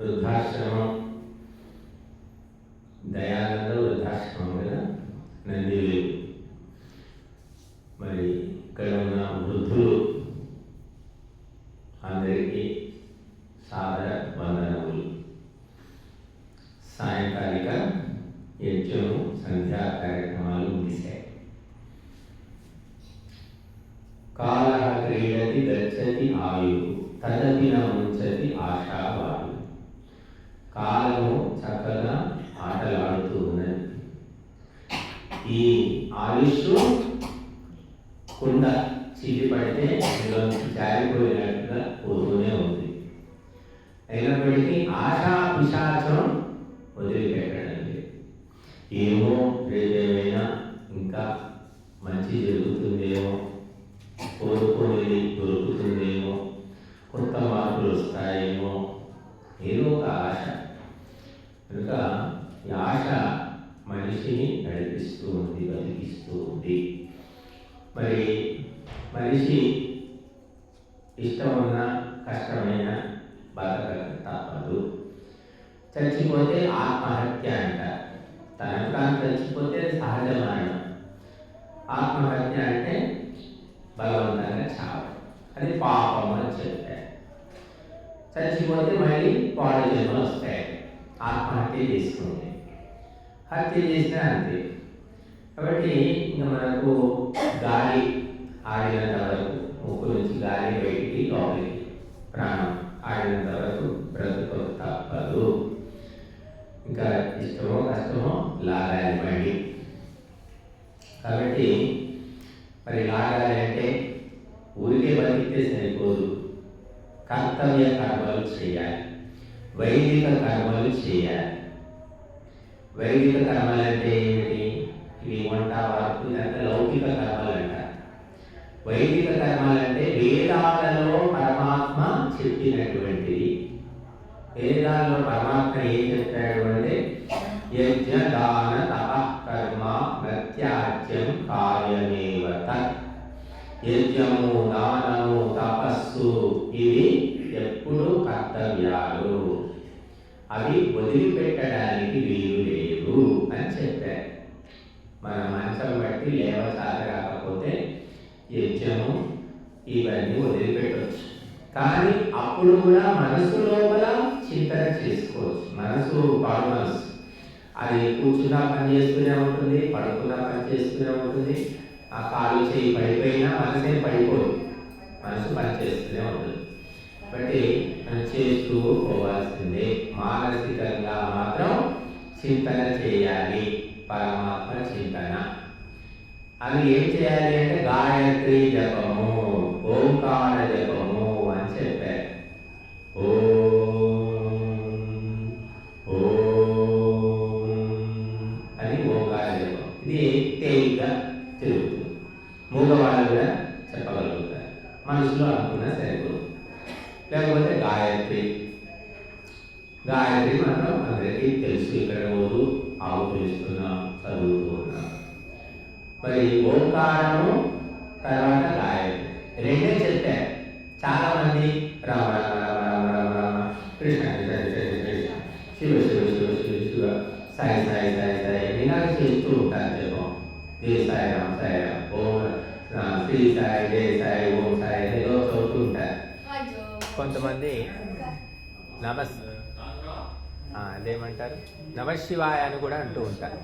వృద్ధాశ్రమం. దయానంద వృద్ధాశ్రమం కదా? నందివేలు మరి ఇక్కడ ఉన్న వృద్ధులు అందరికీ సాదర వందనములు. సాయంకాలిక యజ్ఞము సంధ్యా కార్యక్రమాలు ముగిశాయి. కాల క్రీడతి గచ్చతి ఆయు తదపి న ముంచతి కాలము చక్కగా ఆటలాడుతూ ఉన్నది. ఈ ఆయుష్ కుండ చీలి పడితే అందులోంచి జారిపోయినట్టుగా పోతూనే ఉంది. అయినప్పటికీ ఆశా పిశాచం వదిలిపెట్టడండి. ఏమో రేపేమైనా ఇంకా మంచి జరుగుతుందేమో కోరుకునేది దొరుకుతుందేమో కొత్త మార్పులు వస్తాయేమో ఏదో ఒక ఆశ? కనుక ఈ ఆశ మనిషిని నడిపిస్తూ ఉంది బతికిస్తూ ఉంది. మరి మనిషి ఇష్టమున్న కష్టమైన బతకక తప్పదు. చచ్చిపోతే ఆత్మహత్య అంట. తనకు తాను చచ్చిపోతే సహజ మరణం. ఆత్మహత్య అంటే బలవంతంగా చావు అది పాపం అని చెప్పారు. చచ్చిపోతే మళ్ళీ పాడు జన్మలు వస్తాయి. ఆత్మహత్య చేసుకుంది హత్య చేసినా అంతే. కాబట్టి ఇంకా మనకు గాలి ఆడినంత వరకు ముక్కు నుంచి గాలి బయటికి లోపలికి ప్రాణం ఆడినంత వరకు బ్రతుకు తప్పదు. ఇంకా ఇష్టమో కష్టమో లాగాలి మళ్ళీ. కాబట్టి మరి లాగాలి అంటే ఊరికే బతికితే సరిపోదు. కర్తవ్య కర్మలు చేయాలి వైదిక కర్మలు చేయాలి వైదిక కర్మలు అంటే ఏమిటి ఇవి వంట వార్పు ఇదంతా లౌకిక కర్మలు అంటారు వైదిక కర్మలు అంటే వేదాలలో పరమాత్మ చెప్పినటువంటిది. వేదాల్లో పరమాత్మ ఏం చెప్పాడు అంటే యజ్ఞ యజ్ఞము దానము తపస్సు ఇవి ఎప్పుడు కర్తవ్యాలు. అవి వదిలిపెట్టడానికి వీలు లేదు అని చెప్పారు. మన మంచం బట్టి లేవసాగ రాకపోతే యజ్ఞము ఇవన్నీ వదిలిపెట్టవచ్చు కానీ అప్పుడు కూడా మనసు లోపల చింతన చేసుకోవచ్చు. మనసు పాడు మనసు. అది కూర్చున్నా పని చేస్తూనే ఉంటుంది పడుకున్నా పని చేస్తూనే ఉంటుంది. ఆ కాలు చేయి పడిపోయినా మనసే పడిపోదు. మనసు పనిచేస్తూనే ఉంటుంది. కాబట్టి మనం చేస్తూ పోవాల్సిందే. మానసికంగా మాత్రం చింతన చేయాలి. పరమాత్మ చింతన. అది ఏం చేయాలి అంటే గాయత్రి జపము ఓంకార జపము అని చెప్పారు. ఓ అని అది ఓంకార జపం. ఇది తేలిగ్గా తిరుగుతుంది. మనసులో సరిపోదు లేకపోతే గాయత్రి గాయత్రి మాత్రం అందరికీ తెలుసు ఇక్కడ రోజు ఆవు పిలుస్తున్నాం చదువుతూ ఉన్నాం మరి ఓంకారము తర్వాత గాయత్రి రెండే చెప్పారు చాలా మంది రామ రామ రామ రామ రామ రామ కృష్ణ కృష్ణ కృష్ణ కృష్ణ శివ శివ శివ శివ శివ సాయి సాయి సాయి సాయి ఇలాగ చేస్తూ ఉంటారు జపం జయ సాయి రామ సాయి ఓం కొంతమంది నమస్ అదేమంటారు? నమశివాయ అని కూడా అంటూ ఉంటారు.